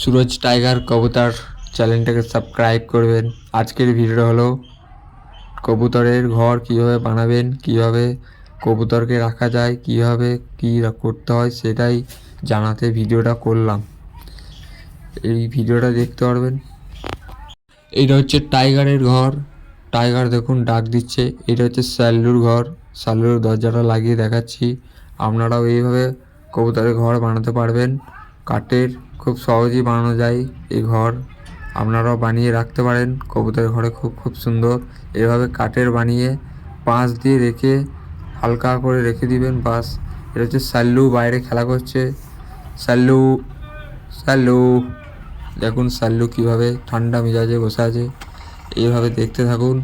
Suraj tiger কবুতর চ্যানেলটাকে subscribe করবেন। আজকের ভিডিও হলো কবুতরের ঘর কীভাবে বানাবেন, কীভাবে কবুতরকে রাখা যায়, কীভাবে কী করতে হয় সেটাই জানাতে ভিডিওটা করলাম। এই ভিডিওটা দেখতে পারবেন। এটা হচ্ছে টাইগারের ঘর। টাইগার দেখুন ডাক দিচ্ছে। এটা হচ্ছে স্যালুর ঘর। স্যালুর দরজাটা লাগিয়ে দেখাচ্ছি। আপনারাও এইভাবে কবুতরের ঘর বানাতে পারবেন। কাঠের খুব সহজেই বানানো যায় এই ঘর। আপনারাও বানিয়ে রাখতে পারেন। কবুতরের ঘরে খুব খুব সুন্দর। এভাবে কাঠের বানিয়ে পাঁচ দিয়ে রেখে হালকা করে রেখে দিবেন। বাস, এটা হচ্ছে সাল্লু বাইরে খেলা করছে। সাল্লু সাল্লু দেখুন সাল্লু কীভাবে ঠান্ডা মেজাজে বসে আছে। এইভাবে দেখতে থাকুন।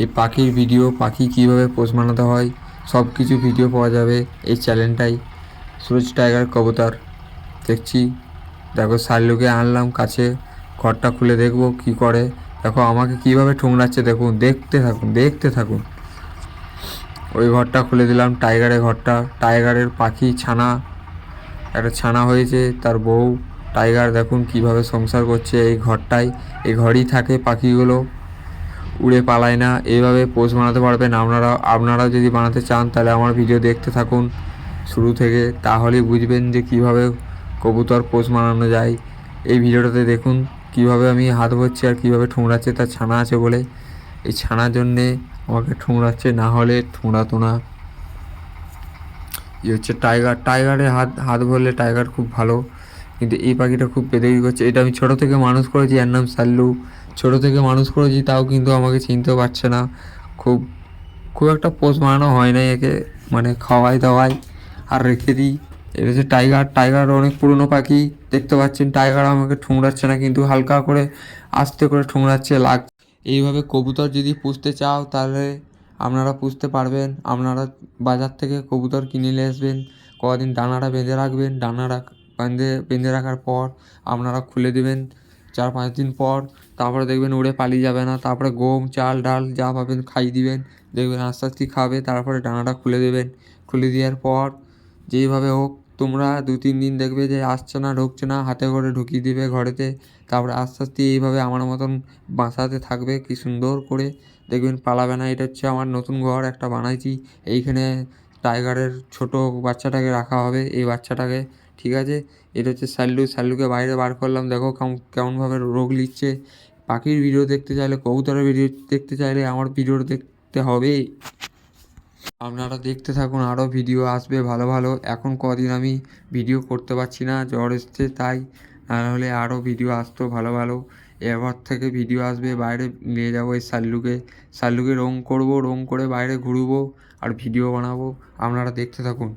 এই পাখির ভিডিও, পাখি কীভাবে পোষ মানাতে হয় সব কিছু ভিডিও পাওয়া যাবে এই চ্যানেলটাই। সুরজ টাইগার কবুতর। দেখছি। দেখো সাল্লুকে আনলাম, কাছে ঘরটা খুলে দেখব কি করে। দেখো, আমাকে কীভাবে ঠুংরাচ্ছে দেখুন, দেখতে থাকুন দেখতে থাকুন। ওই ঘরটা খুলে দিলাম, টাইগারের ঘরটা। টাইগারের পাখি ছানা, একটা ছানা হয়েছে, তার বউ। টাইগার, দেখুন, কীভাবে সংসার করছে এই ঘরটায়। এই ঘরেই থাকে পাখিগুলো। উড়ে পালায় না। এইভাবে পোষ বানাতে পারবেন আপনারা। আপনারা যদি বানাতে চান, তাহলে আমার ভিডিও দেখতে থাকুন। শুরু থেকে তাহলেই বুঝবেন যে কীভাবে কবুতর পোষ বানানো যায়। এই ভিডিওটাতে দেখুন কীভাবে আমি হাত ভরছি আর কীভাবে ঠুংরাচ্ছে তার ছানা আছে বলে। এই ছানার জন্যে আমাকে ঠুংরাচ্ছে না হলে ঠুংরাতো না। এই হচ্ছে টাইগার। টাইগারে হাত হাত ভরলে টাইগার খুব ভালো। কিন্তু এই পাখিটা খুব পেদেগি করছে। এটা আমি ছোটো থেকে মানুষ করেছি, এর নাম সাল্লু। ছোটো থেকে মানুষ করেছি, তাও কিন্তু আমাকে চিনতেও পারছে না। খুব খুব একটা পোষ বানানো হয় না একে। মানে খাওয়াই দাওয়াই আর রেখে দিই। এটা হচ্ছে টাইগার টাইগার অনেক পুরনো পাখি দেখতে পাচ্ছেন। টাইগার আমাকে ঠুংরাচ্ছে না, কিন্তু হালকা করে আস্তে করে ঠুংরাচ্ছে লাগ এইভাবে কবুতর যদি পুষতে চাও, তাহলে আপনারা পুষতে পারবেন। আপনারা বাজার থেকে কবুতর কিনে নিয়ে আসবেন, কদিন ডানাটা বেঁধে রাখবেন। ডানা রাখ বেঁধে বেঁধে রাখার পর আপনারা খুলে দেবেন চার পাঁচ দিন পর। তারপরে দেখবেন উড়ে পালিয়ে যাবে না। তারপরে গম, চাল, ডাল যা পাবেন খাইয়ে দিবেন। দেখবেন আস্তে আস্তে খাবে, তারপরে ডানাটা খুলে দেবেন। খুলে দেওয়ার পর যেইভাবে হোক তোমরা দু তিন দিন দেখবে যে আসছে না, ঢুকছে না, হাতে করে ঢুকিয়ে দিবে ঘরেতে। তারপরে আস্তে আস্তে এইভাবে আমার মতন বাসাতে থাকবে কি সুন্দর করে। দেখবেন পালাবে না, এটা হচ্ছে আমার নতুন ঘর একটা বানাইছি। এইখানে টাইগারের ছোট বাচ্চাটাকে রাখা হবে, এই বাচ্চাটাকে, ঠিক আছে? এটা হচ্ছে সাল্লু সাল্লুকে বাইরে বার করলাম। দেখো কেমন, কেমনভাবে রোগ নিচ্ছে পাখির ভিডিও দেখতে চাইলে, কবুতরের ভিডিও দেখতে চাইলে আমার ভিডিওটা দেখতে হবে। আপনারা দেখতে থাকুন, আরও ভিডিও আসবে ভালো ভালো। এখন কদিন আমি ভিডিও করতে পারছি না, জ্বর এসছে, তাই নাহলে আরও ভিডিও আসতো ভালো ভালো। এবার থেকে ভিডিও আসবে, বাইরে নিয়ে যাব এই সাল্লুকে। সাল্লুকে রং করব, রং করে বাইরে ঘুরবো আর ভিডিও বানাবো। আপনারা দেখতে থাকুন।